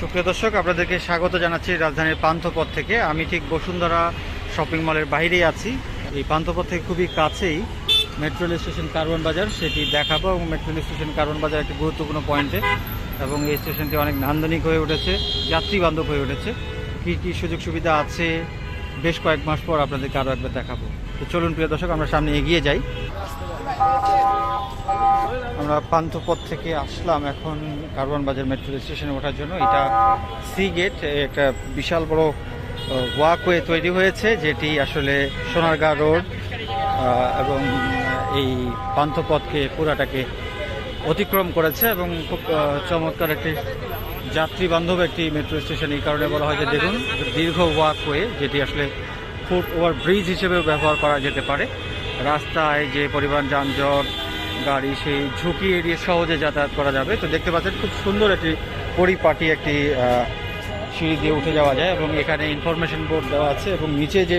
সুপ্রিয় দর্শক, আপনাদেরকে স্বাগত জানাচ্ছি রাজধানীর পান্থপথ থেকে। আমি ঠিক বসুন্ধরা শপিং মলের বাইরেই আছি। এই পান্থপথ থেকে খুবই কাছেই মেট্রো রেল স্টেশন কারওয়ান বাজার। সেটি দেখাবো এবং মেট্রো রেল স্টেশন কারওয়ান বাজার একটি গুরুত্বপূর্ণ পয়েন্টে এবং এই স্টেশনটি অনেক নান্দনিক হয়ে উঠেছে, যাত্রী বান্ধব হয়ে উঠেছে। কী কী সুযোগ সুবিধা আছে? বেশ কয়েক মাস পর আপনাদেরকে আরও একবার দেখাবো। তো চলুন প্রিয় দর্শক, আমরা সামনে এগিয়ে যাই। আমরা পান্থপথ থেকে আসলাম এখন কারওয়ান বাজার মেট্রো স্টেশনে ওঠার জন্য। এটা সি গেট একটা বিশাল বড় ওয়াকওয়ে তৈরি হয়েছে, যেটি আসলে সোনারগাঁ রোড এবং এই পান্থপথকে পুরাটাকে অতিক্রম করেছে এবং খুব চমৎকার একটি যাত্রী বান্ধব একটি মেট্রো স্টেশন এই কারণে বলা হয় যে দেখুন, দীর্ঘ ওয়াকওয়ে যেটি আসলে ফুট ওভার ব্রিজ হিসেবেও ব্যবহার করা যেতে পারে। রাস্তায় যে পরিমাণ যানজট গাড়ি সেই ঝুঁকি এড়িয়ে সহজে যাতায়াত করা যাবে। তো দেখতে পাচ্ছেন, খুব সুন্দর একটি পরিপাটি একটি সিঁড়ি দিয়ে উঠে যাওয়া যায় এবং এখানে ইনফরমেশন বোর্ড দেওয়া আছে এবং নিচে যে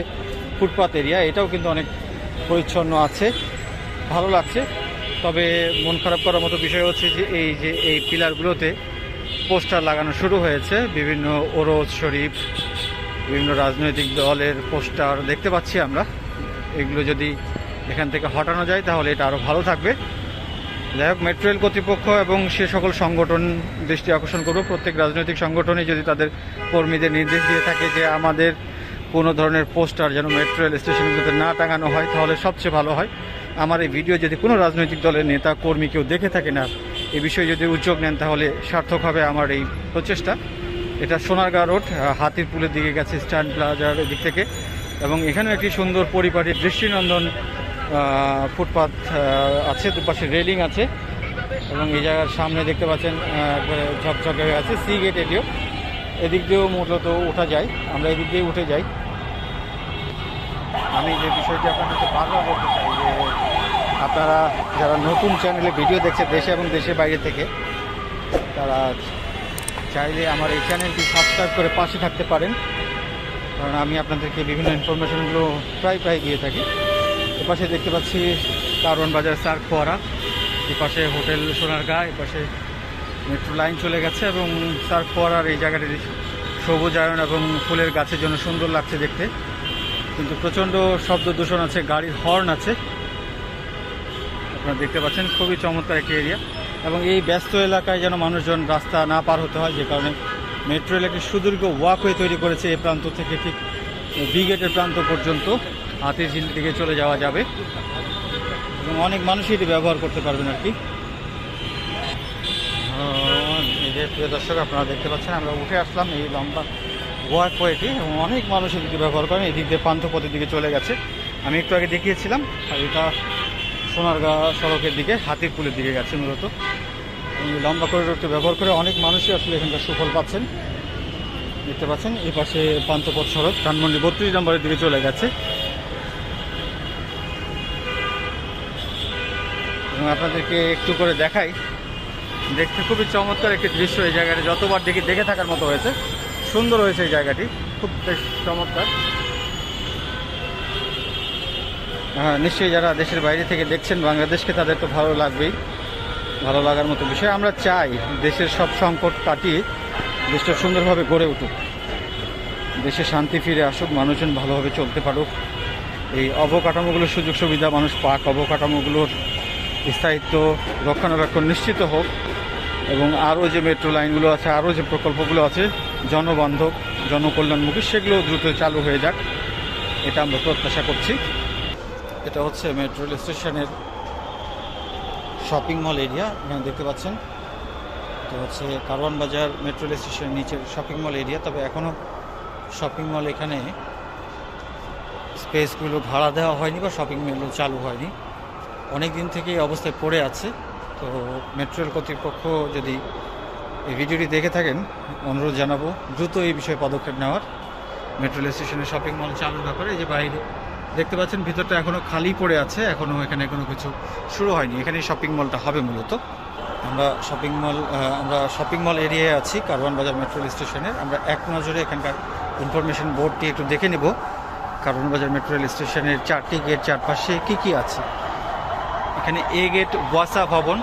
ফুটপাথ এরিয়া এটাও কিন্তু অনেক পরিচ্ছন্ন আছে, ভালো লাগছে। তবে মন খারাপ করার মতো বিষয় হচ্ছে যে, এই যে, এই পিলারগুলোতে পোস্টার লাগানো শুরু হয়েছে। বিভিন্ন ওরজ শরীফ, বিভিন্ন রাজনৈতিক দলের পোস্টার দেখতে পাচ্ছি আমরা। এগুলো যদি এখান থেকে হটানো যায়, তাহলে এটা আরও ভালো থাকবে। যাই হোক, মেট্রো রেল কর্তৃপক্ষ এবং সে সকল সংগঠন দৃষ্টি আকর্ষণ করব। প্রত্যেক রাজনৈতিক সংগঠনই যদি তাদের কর্মীদের নির্দেশ দিয়ে থাকে যে আমাদের কোনো ধরনের পোস্টার যেন মেট্রো রেল স্টেশনগুলোতে না টাঙানো হয়, তাহলে সবচেয়ে ভালো হয়। আমার এই ভিডিও যদি কোনো রাজনৈতিক দলের নেতা, কর্মী কেউ দেখে থাকে না এই বিষয়ে যদি উদ্যোগ নেন, তাহলে সার্থক হবে আমার এই প্রচেষ্টা। এটা সোনারগাঁ রোড হাতির পুলের দিকে গেছে স্ট্যান্ড প্লাজার দিক থেকে। এবং এখানেও একটি সুন্দর পরিপাটি দৃষ্টিনন্দন ফুটপাথ আছে, দুপাশে রেলিং আছে এবং এই জায়গার সামনে দেখতে পাচ্ছেন ঝকঝকে হয়ে আছে, সি গেট এটিও। এদিক দিয়েও মূলত ওঠা যায়, আমরা এদিক দিয়ে উঠে যাই। আমি যে বিষয়টি আপনাদেরকে বারবার বলতে চাই যে আপনারা যারা নতুন চ্যানেলে ভিডিও দেখছে দেশে এবং দেশের বাইরে থেকে, তারা চাইলে আমার এই চ্যানেলটি সাবস্ক্রাইব করে পাশে থাকতে পারেন। কারণ আমি আপনাদেরকে বিভিন্ন ইনফরমেশনগুলো প্রায় প্রায় দিয়ে থাকি। এপাশে দেখতে পাচ্ছি কারণ বাজার সার্ক ফোয়ারা এপাশে হোটেল সোনারগাঁ, এপাশে মেট্রো লাইন চলে গেছে এবং সার্ক ফোয়ারার এই জায়গাটি সবুজায়ন এবং ফুলের গাছের জন্য সুন্দর লাগছে দেখতে। কিন্তু প্রচণ্ড শব্দ দূষণ আছে, গাড়ির হর্ন আছে। আপনারা দেখতে পাচ্ছেন, খুবই চমৎকার একটি এরিয়া এবং এই ব্যস্ত এলাকায় যেন মানুষজন রাস্তা না পার হতে হয়, যে কারণে মেট্রো একটি সুদীর্ঘ ওয়াকওয়ে তৈরি করেছে এই প্রান্ত থেকে ঠিক বি গেটের প্রান্ত পর্যন্ত। হাতির ঝিল দিকে চলে যাওয়া যাবে। এবং অনেক মানুষই এটি ব্যবহার করতে পারবেন আর কি। প্রিয় দর্শক, আপনারা দেখতে পাচ্ছেন, আমরা উঠে আসলাম এই লম্বা ওয়াকওয়েটি এবং অনেক মানুষ এদিকে ব্যবহার করেন। এদিক দিয়ে পান্থপথের দিকে চলে গেছে। আমি একটু আগে দেখিয়েছিলাম, আর এটা সোনারগাঁ সড়কের দিকে, হাতির পুলের দিকে গেছে মূলত। এই লম্বা করিডোরটি ব্যবহার করে অনেক মানুষই আসলে এখানকার সুফল পাচ্ছেন। দেখতে পাচ্ছেন, এই পাশে পান্থপথ সড়ক, ধানমন্ডি বত্রিশ নম্বরের দিকে চলে গেছে। এবং আপনাদেরকে একটু করে দেখাই। দেখতে খুবই চমৎকার একটি দৃশ্য এই জায়গাটি। যতবার দেখি, দেখে থাকার মতো হয়েছে। সুন্দর হয়েছে এই জায়গাটি। খুব বেশ চমৎকার। হ্যাঁ নিশ্চয়ই যারা দেশের বাইরে থেকে দেখছেন বাংলাদেশকে, তাদের তো ভালো লাগবেই। ভালো লাগার মতো বিষয়। আমরা চাই দেশের সব সংকট কাটিয়ে দেশটা সুন্দরভাবে গড়ে উঠুক। দেশে শান্তি ফিরে আসুক, মানুষজন ভালোভাবে চলতে পারুক। এই অবকাঠামোগুলোর সুযোগ সুবিধা মানুষ পাক। অবকাঠামোগুলোর স্থায়িত্ব রক্ষণাবেক্ষণ নিশ্চিত হোক এবং আরও যে মেট্রো লাইনগুলো আছে, আরও যে প্রকল্পগুলো আছে, জনবান্ধব, জনকল্যাণমুখী সেগুলো দ্রুত চালু হয়ে যাক। এটা আমরা প্রত্যাশা করছি। এটা হচ্ছে মেট্রো রেল স্টেশনের শপিং মল এরিয়া এখানে দেখতে পাচ্ছেন। তো হচ্ছে কারওয়ান বাজার মেট্রো রেল স্টেশনের নিচের শপিং মল এরিয়া তবে এখনও শপিং মল এখানে স্পেসগুলো ভাড়া দেওয়া হয়নি বা শপিং মলগুলো চালু হয়নি। অনেক দিন থেকে এই অবস্থায় পড়ে আছে। তো মেট্রো রেল কর্তৃপক্ষ যদি এই ভিডিওটি দেখে থাকেন, অনুরোধ জানাব দ্রুত এই বিষয়ে পদক্ষেপ নেওয়ার। মেট্রো রেল স্টেশনের শপিং মল চালু না করে এই যে বাইরে দেখতে পাচ্ছেন, ভিতরটা এখনও খালি পড়ে আছে এখনও এখানে কোনো কিছু শুরু হয়নি। এখানে শপিং মলটা হবে মূলত। আমরা শপিং মল আমরা শপিং মল এরিয়ায় আছি, কারওয়ান বাজার মেট্রো রেল স্টেশনের। আমরা এক নজরে এখানকার ইনফরমেশন বোর্ডটি একটু দেখে নেব, কারওয়ান বাজার মেট্রো রেল স্টেশনের চারটি গেট চারপাশে কী কী আছে। এখানে এ গেট ওয়াসা ভবন,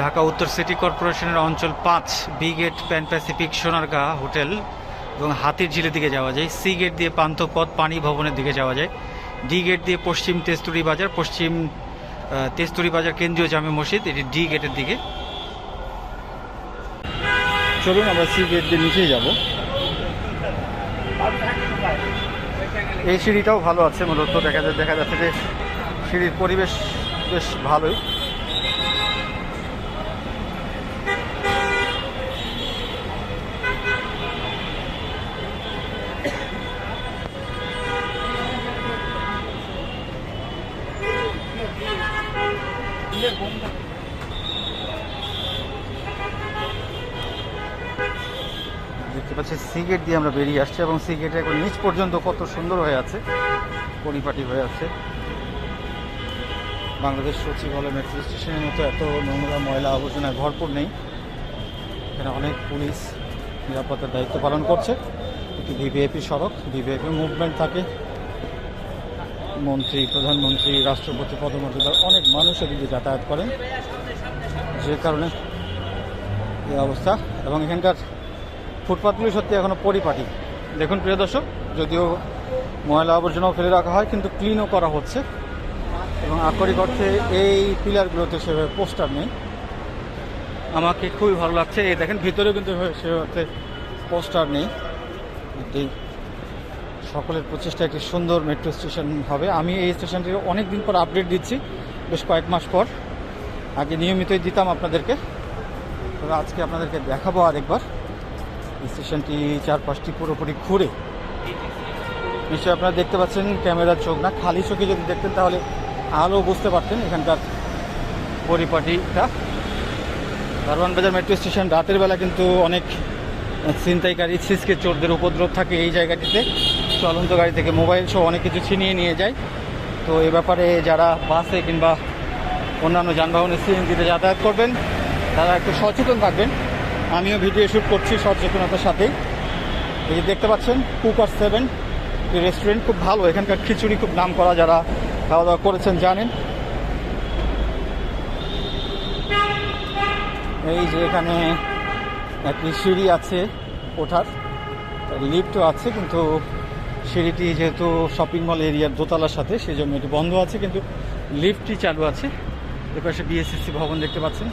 ঢাকা উত্তর সিটি কর্পোরেশনের অঞ্চল পাঁচ B gate, Pan Pacific, Sonargaon hotel, এবং হাতির ঝিলের দিকে যাওয়া যায়। সি গেট দিয়ে পান্থপথ পানি ভবনের দিকে যাওয়া যায়। ডি গেট দিয়ে পশ্চিম তেস্তুরি বাজার, পশ্চিম তেস্তুরি বাজার কেন্দ্রীয় জামে মসজিদ, এটি ডি গেটের দিকে। চলুন, আমরা সি গেট দিয়ে নিচেই যাব। এই সিঁড়িটাও ভালো আছে, মূলত দেখা যায়, দেখা যাচ্ছে যে সিঁড়ির পরিবেশ বেশ ভালোই। দেখতে পাচ্ছি সি গেট দিয়ে আমরা বেরিয়ে আসছি এবং সি গেটের এখন নিচ পর্যন্ত কত সুন্দর হয়ে আছে, পরিপাটি হয়ে আছে। বাংলাদেশ সচিবালয় মেট্রো স্টেশনের মতো এত নোংরা ময়লা আবর্জনায় ভরপুর নেই। এখানে অনেক পুলিশ নিরাপত্তার দায়িত্ব পালন করছে। একটি ভিভিআইপি সড়ক ভিভিআইপি মুভমেন্ট থাকে। মন্ত্রী, প্রধানমন্ত্রী, রাষ্ট্রপতি, পদমর্যাদার অনেক মানুষ এদিকে যাতায়াত করেন। যে কারণে এই অবস্থা। এবং এখানকার ফুটপাথগুলি সত্যি এখনও পরিপাটি। দেখুন প্রিয় দর্শক, যদিও ময়লা আবর্জনাও ফেলে রাখা হয়, কিন্তু ক্লিনও করা হচ্ছে। এবং আকরিক অর্থে এই পিলারগুলোতে সেভাবে পোস্টার নেই। আমাকে খুবই ভালো লাগছে। এই দেখেন, ভিতরেও কিন্তু সেভাবে পোস্টার নেই। সকলের প্রচেষ্টা একটি সুন্দর মেট্রো স্টেশন হবে। আমি এই স্টেশনটির অনেক দিন পর আপডেট দিচ্ছি, বেশ কয়েক মাস পর। আগে নিয়মিতই দিতাম আপনাদেরকে। তবে আজকে আপনাদেরকে দেখাবো আরেকবার। স্টেশনটি চারপাশটি পুরোপুরি ঘুরে। নিশ্চয়ই আপনারা দেখতে পাচ্ছেন, ক্যামেরার চোখ না, খালি চোখে যদি দেখতেন তাহলে আলো বুঝতে পারতেন এখানকার পরিপাটিটা। বাজার মেট্রো স্টেশন রাতের বেলা কিন্তু অনেক ছিনতাইকারী ছিসকে চোরদের উপদ্রব থাকে এই জায়গাটিতে। চলন্ত গাড়ি থেকে মোবাইল সহ অনেক কিছু ছিনিয়ে নিয়ে যায়। তো এ ব্যাপারে যারা বাসে কিংবা অন্যান্য যানবাহনের সিএনজিতে যাতায়াত করবেন, তারা একটু সচেতন থাকবেন। আমিও ভিডিও শ্যুট করছি সচেতনতার সাথেই এই দেখতে পাচ্ছেন, কুকার সেভেন রেস্টুরেন্ট খুব ভালো। এখানকার খিচুড়ি খুব নাম করা যারা খাওয়া দাওয়া করেছেন, জানেন? এই যে এখানে একটি সিঁড়ি আছে ওঠার লিফটও আছে, কিন্তু সিঁড়িটি যেহেতু শপিং মল এরিয়ার দোতলার সাথে সেই জন্য এটি বন্ধ আছে, কিন্তু লিফটটি চালু আছে। এপাশে বিএসএসসি ভবন দেখতে পাচ্ছেন।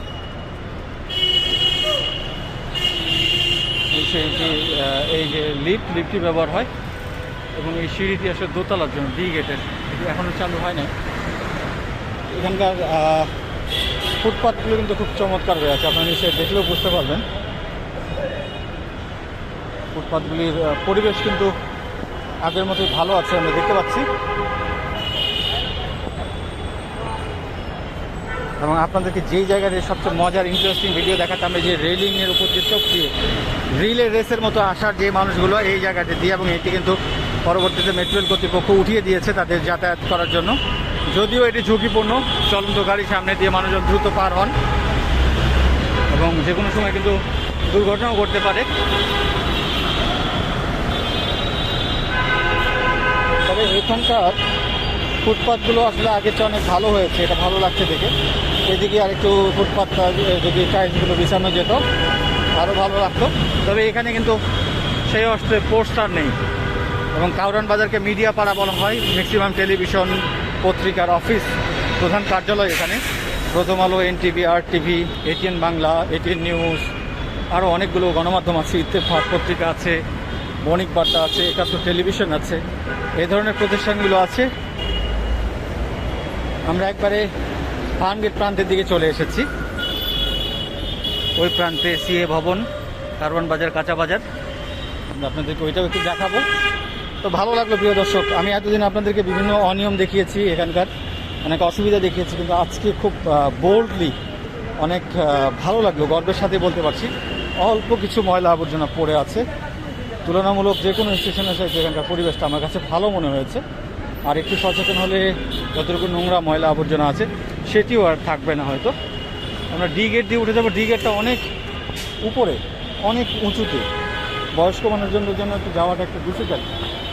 এই যে লিফট লিফটটি ব্যবহার হয়, এবং এই সিঁড়িটি আসলে দোতলার জন্য ডি গেটের এখনও চালু হয় না এখানকার ফুটপাথগুলো কিন্তু খুব চমৎকার হয়ে আছে। আপনারা নিশ্চয়ই দেখলেও বুঝতে পারবেন। ফুটপাথগুলির পরিবেশ কিন্তু আগের মতোই ভালো আছে, আমরা দেখতে পাচ্ছি। এবং আপনাদেরকে যেই জায়গাতে সবচেয়ে মজার ইন্টারেস্টিং ভিডিও দেখাতে আমরা যে রেলিংয়ের উপর যে চোখ রিলে রেসের মতো আসার যে মানুষগুলো, এই জায়গাতে দিয়ে, এবং এটি কিন্তু পরবর্তীতে মেট্রো রেল কর্তৃপক্ষ উঠিয়ে দিয়েছে তাদের যাতায়াত করার জন্য। যদিও এটি ঝুঁকিপূর্ণ, চলন্ত গাড়ি সামনে দিয়ে মানুষজন দ্রুত পার হন এবং যে কোনো সময় কিন্তু দুর্ঘটনাও ঘটতে পারে। তবে এখানকার ফুটপাথগুলো আসলে আগের চেয়ে অনেক ভালো হয়েছে, এটা ভালো লাগছে দেখে। এদিকে আর একটু ফুটপাথটা যদি টাইলসগুলো বিছানো যেত আরও ভালো লাগতো। তবে এখানে কিন্তু সেই অর্থে পোস্টার নেই। এবং কাউরান বাজারকে মিডিয়া পাড়া বলা হয় ম্যাক্সিমাম টেলিভিশন পত্রিকার অফিস প্রধান কার্যালয় এখানে। Prothom Alo NTV R TV ATN Bangla ATN news আরও অনেকগুলো গণমাধ্যম আছে, ইত্তেফাক পত্রিকা আছে, বণিক বার্তা আছে, একাত্তর টেলিভিশন আছে। এই ধরনের প্রতিষ্ঠানগুলো আছে। আমরা একবারে ফার্মগেট প্রান্তের দিকে চলে এসেছি। ওই প্রান্তে সিএ ভবন, কারওয়ান বাজার, কাঁচা বাজার। আমরা আপনাদেরকে ওইটাও একটু দেখাবো। তো ভালো লাগল প্রিয় দর্শক। আমি এতদিন আপনাদেরকে বিভিন্ন অনিয়ম দেখিয়েছি এখানকার, অনেক অসুবিধা দেখিয়েছি, কিন্তু আজকে খুব বোল্ডলি অনেক ভালো লাগল, গর্বের সাথে বলতে পারছি। অল্প কিছু ময়লা আবর্জনা পড়ে আছে। তুলনামূলক যে কোনো স্টেশনের সাথে এখানকার পরিবেশটা আমার কাছে ভালো মনে হয়েছে। আর একটু সচেতন হলে যতটুকু নোংরা ময়লা আবর্জনা আছে, সেটিও আর থাকবে না হয়তো। আমরা ডি গেট দিয়ে উঠে যাব। ডি গেটটা অনেক উপরে, অনেক উঁচুতে। বয়স্ক মানুষজনের জন্য একটু যাওয়াটা একটু ডিফিকাল্ট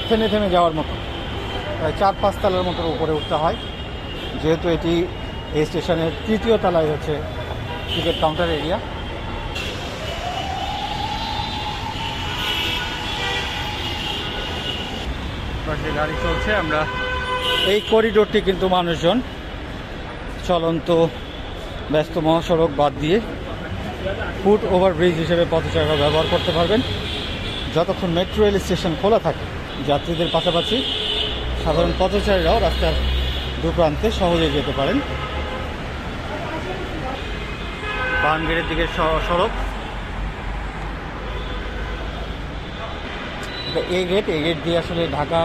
থেমে থেমে যাওয়ার মতো। প্রায় চার পাঁচ তলার মতো উপরে উঠতে হয়। যেহেতু এটি এই স্টেশনের তৃতীয় তলায় হচ্ছে টিকিট কাউন্টার এরিয়া। পাশে গাড়ি চলছে আমরা এই করিডোরটি কিন্তু মানুষজন চলন্ত ব্যস্ত মহাসড়ক বাদ দিয়ে ফুট ওভারব্রিজ হিসেবে পথচারীরা ব্যবহার করতে পারবেন। যতক্ষণ মেট্রো রেল স্টেশন খোলা থাকে যাত্রীদের পাশাপাশি সাধারণ পথচারীরাও রাস্তার দু প্রান্তে সহজে যেতে পারেন। বানগেটের দিকে সড়ক। এই গেট এই গেট দিয়ে আসলে ঢাকা,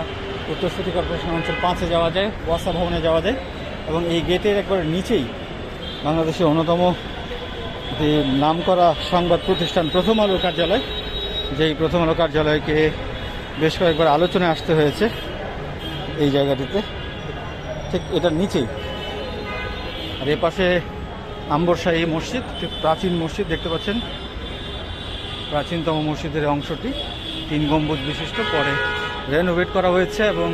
উত্তর সিটি কর্পোরেশন অঞ্চল পাঁচে যাওয়া যায়, ওয়াসা ভবনে যাওয়া যায় এবং এই গেটের একবারে নিচেই বাংলাদেশের অন্যতম যে নামকরা সংবাদ প্রতিষ্ঠান প্রথম আলো কার্যালয়, যেই প্রথম আলো কার্যালয়কে বেশ কয়েকবার আলোচনায় আসতে হয়েছে এই জায়গাটিতে। ঠিক এটার নিচেই। আর এ পাশে আম্বরশাহী মসজিদ প্রাচীন মসজিদ দেখতে পাচ্ছেন। প্রাচীনতম মসজিদের অংশটি তিন গম্বুজ বিশিষ্ট, পরে রেনোভেট করা হয়েছে এবং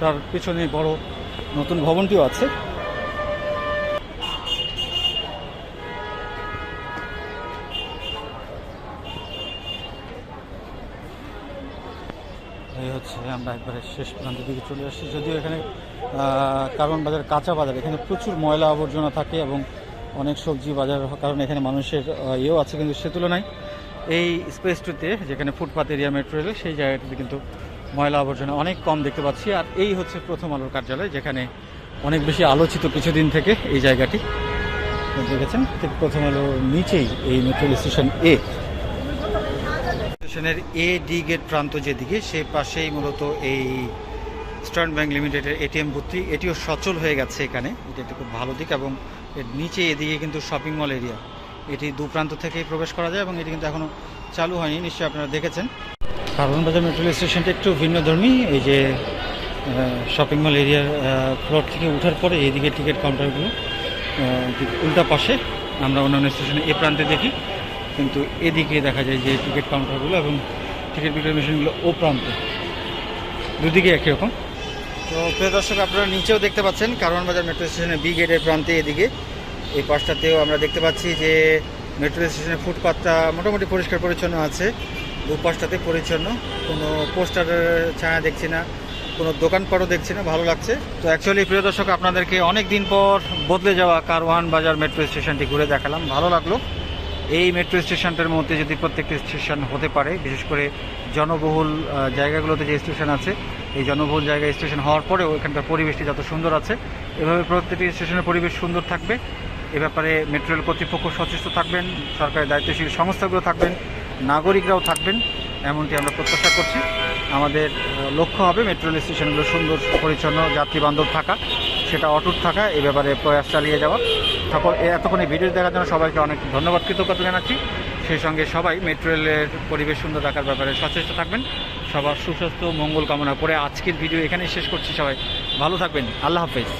তার পিছনে বড় নতুন ভবনটিও আছে এই হচ্ছে আমরা একবারে শেষ প্রান্তের দিকে চলে আসছি। যদিও এখানে কারণ বাজার কাঁচা বাজার, এখানে প্রচুর ময়লা আবর্জনা থাকে এবং অনেক সবজি বাজার কারণে এখানে মানুষের ইয়েও আছে কিন্তু সে তুলনায়। এই স্পেসটিতে যেখানে ফুটপাত এরিয়া মেট্রো রেল, সেই জায়গাটিতে কিন্তু ময়লা আবর্জনা অনেক কম দেখতে পাচ্ছি। আর এই হচ্ছে প্রথম আলোর কার্যালয়, যেখানে অনেক বেশি আলোচিত কিছুদিন থেকে এই জায়গাটি। দেখেছেন? ঠিক প্রথম আলো নিচেই এই মেট্রো স্টেশন এ। স্টেশনের এ ডি গেট প্রান্ত যেদিকে, সে পাশেই মূলত এই স্টার্ন ব্যাংক লিমিটেডের এটিএম বুথটি। এটিও সচল হয়ে গেছে এখানে। এটা একটি খুব ভালো দিক এবং এর নিচে এদিকে কিন্তু শপিং মল এরিয়া এটি দু প্রান্ত থেকেই প্রবেশ করা যায় এবং এটি কিন্তু এখনও চালু হয়নি। নিশ্চয়ই আপনারা দেখেছেন। বাজার মেট্রো স্টেশনটা একটু ভিন্নধর্মী এই যে শপিং মল এরিয়ার ফ্লোর থেকে ওঠার পরে এইদিকে টিকিট কাউন্টারগুলো উল্টা পাশে। আমরা অন্যান্য স্টেশনে এ প্রান্তে দেখি। কিন্তু এদিকে দেখা যায় যে টিকিট কাউন্টারগুলো এবং টিকিট বিক্রয় মেশিনগুলো ও প্রান্তে। দুদিকে একই রকম। তো প্রিয় দর্শক, আপনারা নিচেও দেখতে পাচ্ছেন কারওয়ান বাজার মেট্রো স্টেশনের বি গেটের প্রান্তে এদিকে। এই পাশটাতেও আমরা দেখতে পাচ্ছি যে মেট্রো স্টেশনের ফুটপাথটা মোটামুটি পরিষ্কার পরিচ্ছন্ন আছে। দুপাশটাতে পরিচ্ছন্ন। কোনো পোস্টারের ছায়া দেখছি না, কোনো দোকানপাটও দেখছি না, ভালো লাগছে। তো অ্যাকচুয়ালি প্রিয় দর্শক, আপনাদেরকে অনেক দিন পর বদলে যাওয়া কারওয়ান বাজার মেট্রো স্টেশনটি ঘুরে দেখালাম। ভালো লাগল। এই মেট্রো স্টেশনটার মধ্যে যদি প্রত্যেকটি স্টেশন হতে পারে, বিশেষ করে জনবহুল জায়গাগুলোতে যে স্টেশন আছে, এই জনবহুল জায়গায় স্টেশন হওয়ার পরেও এখানকার পরিবেশটি যত সুন্দর আছে, এভাবে প্রত্যেকটি স্টেশনের পরিবেশ সুন্দর থাকবে। এ ব্যাপারে মেট্রো রেল কর্তৃপক্ষ সচেষ্ট থাকবেন, সরকারের দায়িত্বশীল সংস্থাগুলো থাকবেন, নাগরিকরাও থাকবেন, এমনটি আমরা প্রত্যাশা করছি। আমাদের লক্ষ্য হবে মেট্রো রেল স্টেশনগুলো সুন্দর, পরিচ্ছন্ন যাত্রী বান্ধব থাকা। সেটা অটুট থাকা, এ ব্যাপারে প্রয়াস চালিয়ে যাওয়া। সকল এতক্ষণ এই ভিডিও দেখার জন্য সবাইকে অনেক ধন্যবাদ, কৃতজ্ঞতা জানাচ্ছি। সেই সঙ্গে সবাই মেট্রো রেলের পরিবেশ সুন্দর রাখার ব্যাপারে সচেষ্ট থাকবেন। সবার সুস্বাস্থ্য মঙ্গল কামনা করে আজকের ভিডিও এখানেই শেষ করছি সবাই। ভালো থাকবেন। আল্লাহ হাফেজ।